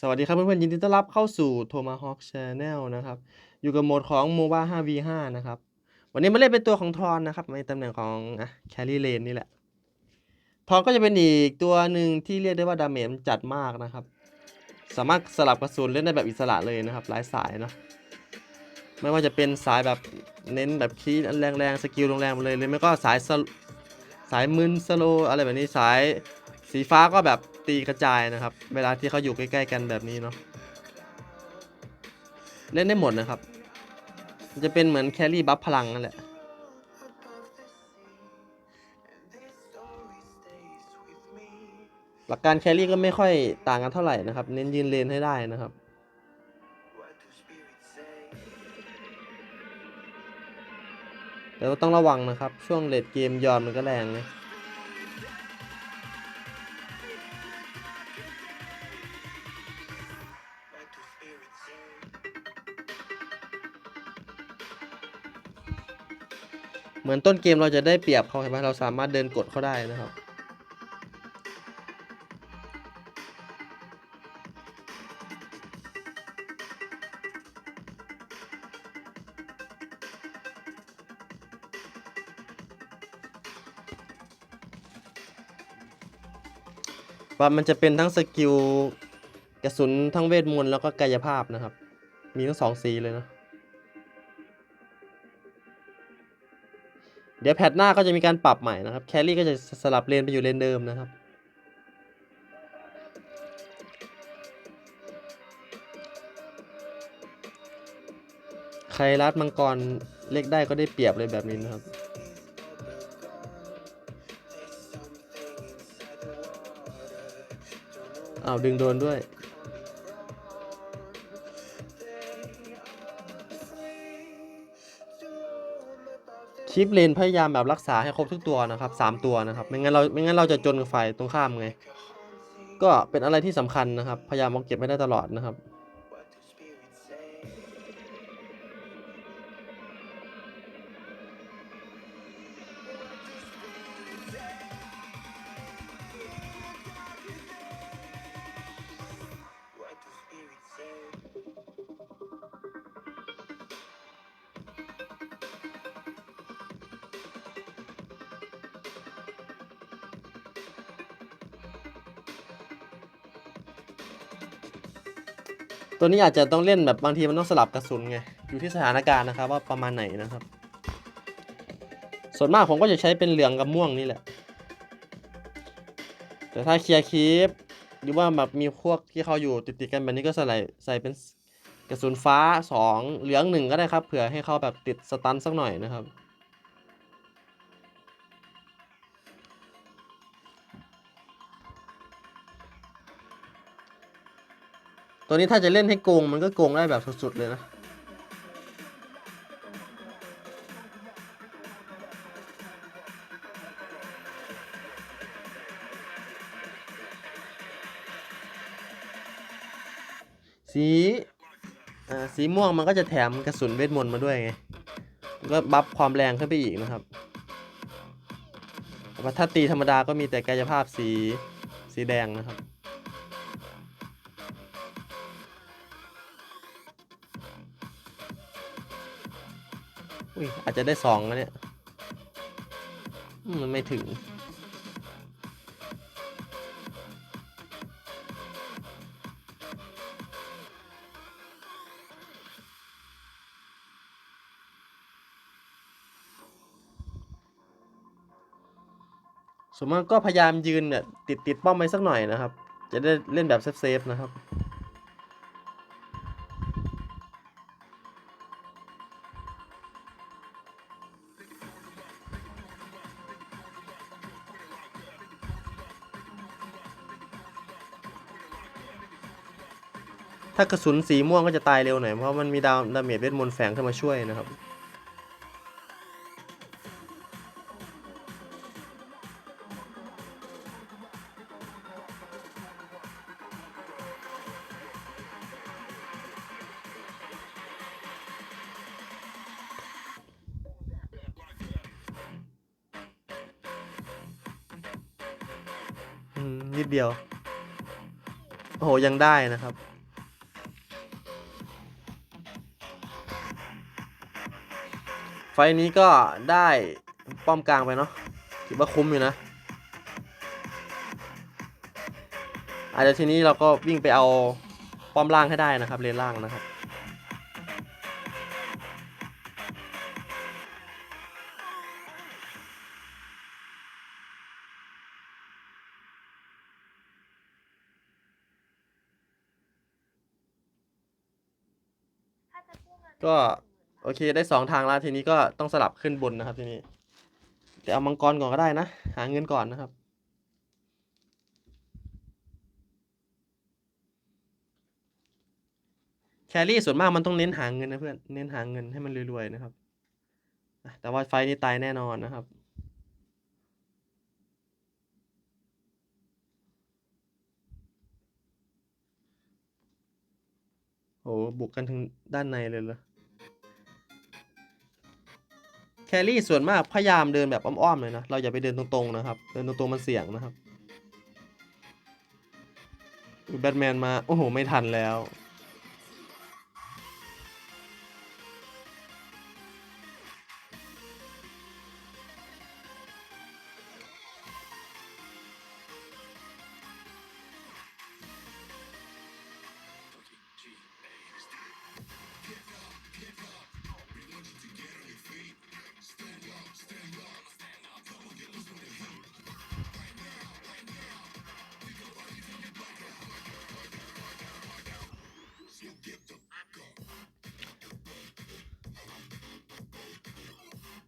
สวัสดีครับเพื่อนๆยินดีต้อนรับเข้าสู่ Tomahawk Channel นะครับ อยู่กับโหมดของ MOBA 5v5 นะครับ วันนี้มาเล่นเป็นตัวของทรอนนะครับ ในตำแหน่งของอะแครี่เลนนี่แหละทรอนก็จะเป็นอีกตัวหนึ่งที่เรียกได้ว่าดาเมจจัดมากนะครับ สามารถสลับกระสุนเล่นได้แบบอิสระเลยนะครับ หลายสายเนาะไม่ว่าจะเป็นสายแบบเน้นแบบคีแรงๆสกิลแรงๆไปเลยหรือไม่ก็สายสลสายมึนสโลอะไรแบบนี้สายสีฟ้าก็แบบ ตีกระจายนะครับ เวลาที่เขาอยู่ใกล้ ๆ กันแบบนี้เนาะเล่นได้หมดนะครับ จะเป็นเหมือนแครี่บัฟพลังนั่นแหละหลักการแครี่ก็ไม่ค่อยต่างกันเท่าไหร่นะครับ เน้นยืนเลนให้ได้นะครับ แต่ว่าต้องระวังนะครับ ช่วงเลดเกมยอนมันก็แรงนะ เหมือนต้นเกมเราจะได้เปรียบเขาเห็นไหมเราสามารถเดินกดเขาได้นะครับว่ามันจะเป็นทั้งสกิลกระสุนทั้งเวทมนต์แล้วก็กายภาพนะครับ มีทั้งสองสีเลยนะ เดี๋ยวแพทหน้าก็จะมีการปรับใหม่นะครับ แครี่ก็จะสลับเลนไปอยู่เลนเดิมนะครับ ใครรัดมังกรเล็กได้ก็ได้เปรียบเลยแบบนี้นะครับอ้าวดึงโดนด้วย ลิปเลนพยายามแบบรักษาให้ครบทุกตัวนะครับสามตัวนะครับ ไม่งั้นเราไม่งั้นเราจะจนกับฝ่ายตรงข้ามไง ก็เป็นอะไรที่สำคัญนะครับ พยายามเอาเก็บไม่ได้ตลอดนะครับ ตัวนี้อาจจะต้องเล่นแบบบางทีมันต้องสลับกระสุนไง อยู่ที่สถานการณ์นะครับว่าประมาณไหนนะครับ ส่วนมากผมก็จะใช้เป็นเหลืองกับม่วงนี่แหละ แต่ถ้าเคลียร์คลิปหรือว่าแบบมีพวกที่เขาอยู่ติดๆกันแบบนี้ก็ใส่ใส่เป็นกระสุนฟ้าสองเหลืองหนึ่งก็ได้ครับ เผื่อให้เขาแบบติดสตันสักหน่อยนะครับ ตัวนี้ถ้าจะเล่นให้โกงมันก็โกงได้แบบสุดๆเลยนะสีอ่าสีม่วงมันก็จะแถมกระสุนเวทมนต์มาด้วยไงก็บัฟความแรงขึ้นไปอีกนะครับถ้าตีธรรมดาก็มีแต่กายภาพสีสีแดงนะครับ อุ้ยอาจจะได้สองนะเนี่ยมันไม่ถึงส่วนมากก็พยายามยืนเนี่ยติดติดป้อมไว้สักหน่อยนะครับ จะได้เล่นแบบเซฟๆนะครับ ถ้ากระสุนสีม่วงก็จะตายเร็วหน่อยเพราะมันมีดาวดาเมจเวทมนต์แฝงเข้ามาช่วยนะครับนิดเดียว โอ้โห ยังได้นะครับ ไฟนี้ก็ได้ป้อมกลางไปเนาะถือว่าคุ้มอยู่นะ อาจจะทีนี้เราก็วิ่งไปเอาป้อมล่างให้ได้นะครับ เลนล่างนะครับ ก็ โอเค ได้สองทางแล้วทีนี้ก็ต้องสลับขึ้นบนนะครับทีนี้แต่เอามังกรก่อนก็ได้นะ หาเงินก่อนนะครับ แครี่ส่วนมากมันต้องเน้นหาเงินนะเพื่อน เน้นหาเงินให้มันรวยๆนะครับ แต่ว่าไฟนี้ตายแน่นอนนะครับโหบุกกันถึงด้านในเลยเหรอ แครี่ส่วนมากพยายามเดินแบบอ้อมๆเลยนะ เราอย่าไปเดินตรงๆนะครับ เดินตรงๆมันเสี่ยงนะครับแบทแมนมา โอ้โห ไม่ทันแล้ว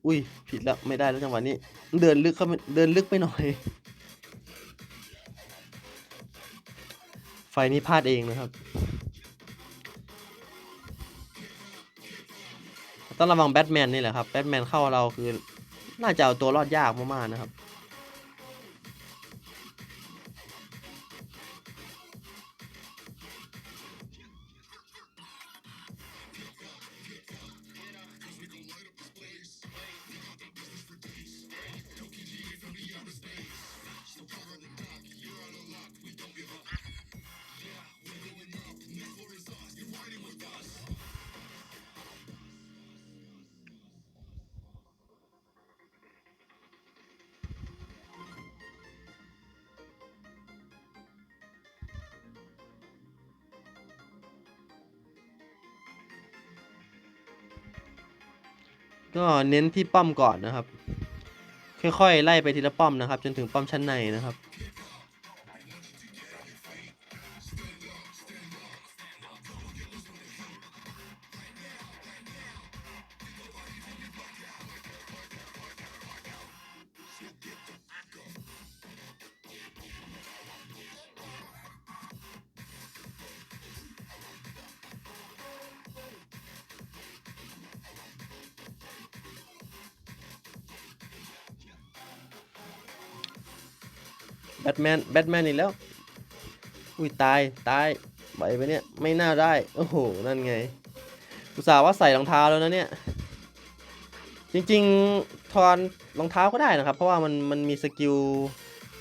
อุ้ยผิดแล้วไม่ได้แล้วจังหวะนี้ เดินลึกเข้าเดินลึกไปหน่อย ไฟนี้พลาดเองนะครับ ต้องระวังแบทแมนนี่แหละครับ แบทแมนเข้าเราคือ น่าจะเอาตัวรอดยากมากๆนะครับ ก็เน้นที่ป้อมก่อนนะครับ ค่อยๆไล่ไปทีละป้อมนะครับ จนถึงป้อมชั้นในนะครับ แบทแมน แบทแมนอีกแล้ว อุ้ยตาย ตายไหวไปเนี่ย ไม่น่าได้ โอ้โห นั่นไง อุตส่าห์ว่าใส่รองเท้าแล้วนะเนี่ย จริงๆ ทอนรองเท้าก็ได้นะครับ เพราะว่ามันมันมีสกิล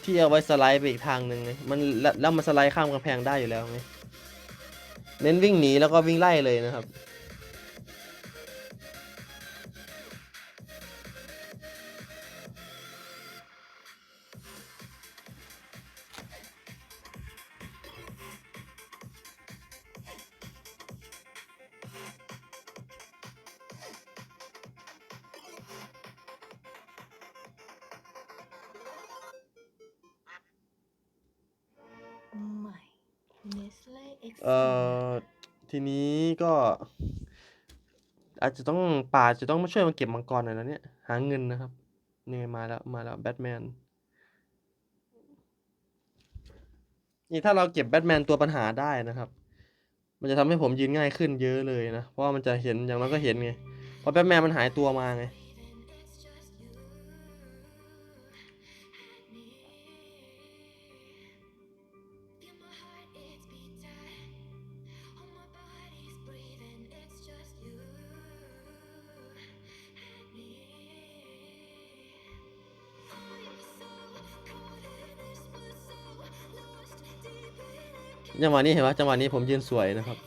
ที่เอาไว้สไลด์ไปอีกทางหนึ่งไงมันแล้วแล้วมันสไลด์ข้ามกำแพงได้อยู่แล้วไง เน้นวิ่งหนีแล้วก็วิ่งไล่เลยนะครับ เอ่อทีนี้ก็ อาจจะต้องป่าจะต้องมาช่วยมาเก็บมังกรหน่อยนะเนี่ย หาเงินนะครับนี่มาแล้วมาแล้วแบทแมนนี่ถ้าเราเก็บแบทแมนตัวปัญหาได้นะครับ มันจะทำให้ผมยืนง่ายขึ้นเยอะเลยนะ เพราะว่ามันจะเห็นอย่างน้อยก็เห็นไง เพราะแบทแมนมันหายตัวมาไง จังหวะนี้เห็นปะจังหวะนี้ผมยืนสวยนะครับ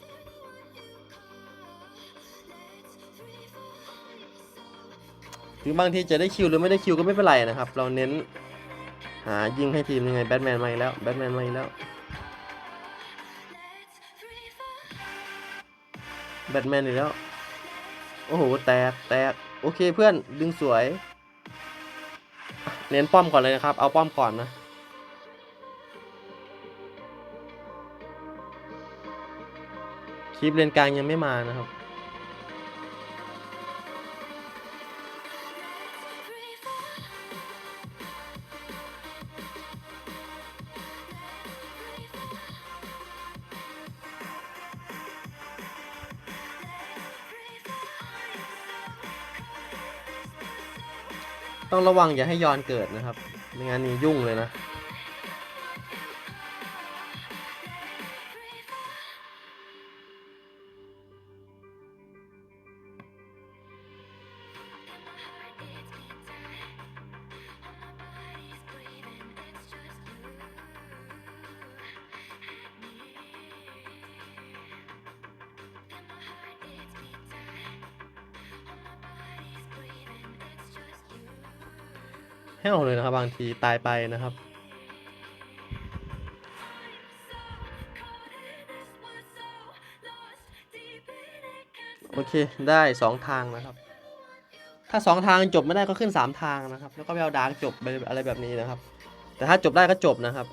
ถึงบางทีจะได้คิวหรือไม่ได้คิวก็ไม่เป็นไรนะครับ เราเน้น หายิงให้ทีมยังไงแบทแมนมาอีกแล้วแบทแมนมาอีกแล้วแบทแมนอีกแล้ว โอ้โห แตก แตก โอเคเพื่อนดึงสวย เน้นป้อมก่อนเลยนะครับ เอาป้อมก่อนนะ ลิปเลนกลางยังไม่มานะครับ ต้องระวังอย่าให้ย้อนเกิดนะครับ ไม่งั้นนี่ยุ่งเลยนะ ให้ออกเลยนะครับบางทีตายไปนะครับโอเคได้สองทางนะครับ ถ้าสองทางจบไม่ได้ก็ขึ้นสามทางนะครับ แล้วก็ไปเอาดาร์กจบอะไรแบบนี้นะครับ แต่ถ้าจบได้ก็จบนะครับ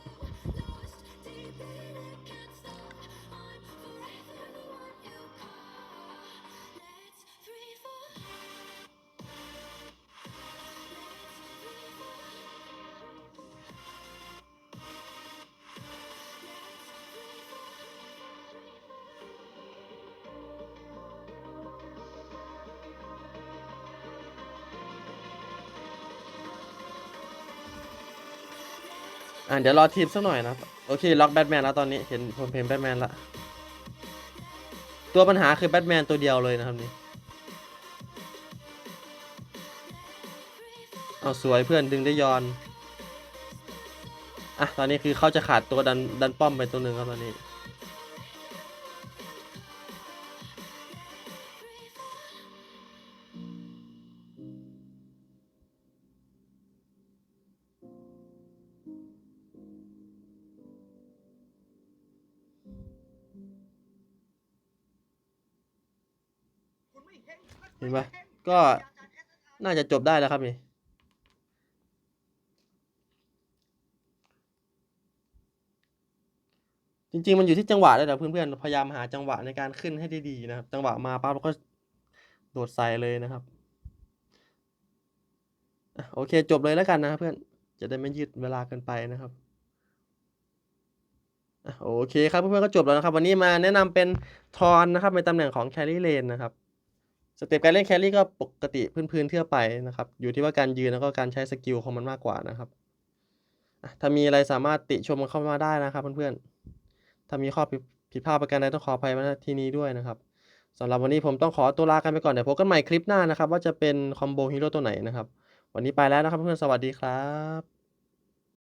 อะเดี๋ยวรอทีมสักหน่อยนะ โอเค ล็อกแบทแมนแล้วตอนนี้เห็นผมเห็นแบทแมนละ ตัวปัญหาคือแบทแมนตัวเดียวเลยนะครับนี่ เอาสวยเพื่อนดึงได้ยอน อะ ตอนนี้คือเขาจะขาดตัวดันดันป้อมไปตัวหนึ่งครับตอนนี้ ห็นปะก็น่าจะจบได้แล้วครับนี่จริงๆมันอยู่ที่จังหวะด้วยนะเพื่อนๆพยายามหาจังหวะในการขึ้นให้ด้ดีนะครับ จังหวะมาปั๊บเราก็โดดใส่เลยนะครับโอเคจบเลยแล้วกันนะครับเพื่อนจะได้ไม่ยืดเวลาเกินไปนะครับโอเคครับเพื่อนๆก็จบแล้วนะครับ วันนี้มาแนะนำเป็นทอนนะครับในตำแหน่งของแครี่เลนนะครับ สเต็ปการเล่นแครี่ก็ปกติพื้นๆทั่วไปนะครับ อยู่ที่ว่าการยืนแล้วก็การใช้สกิลของมันมากกว่านะครับถ้ามีอะไรสามารถติชมกันเข้ามาได้นะครับเพื่อนๆถ้ามีข้อผิดผิดพลาดประการใดต้องขออภัยมาที่นี้ด้วยนะครับสำหรับวันนี้ผมต้องขอตัวลากันไปก่อนเดี๋ยวพบกันใหม่คลิปหน้านะครับ ว่าจะเป็นคอมโบฮีโร่ตัวไหนนะครับ วันนี้ไปแล้วนะครับเพื่อนๆสวัสดีครับ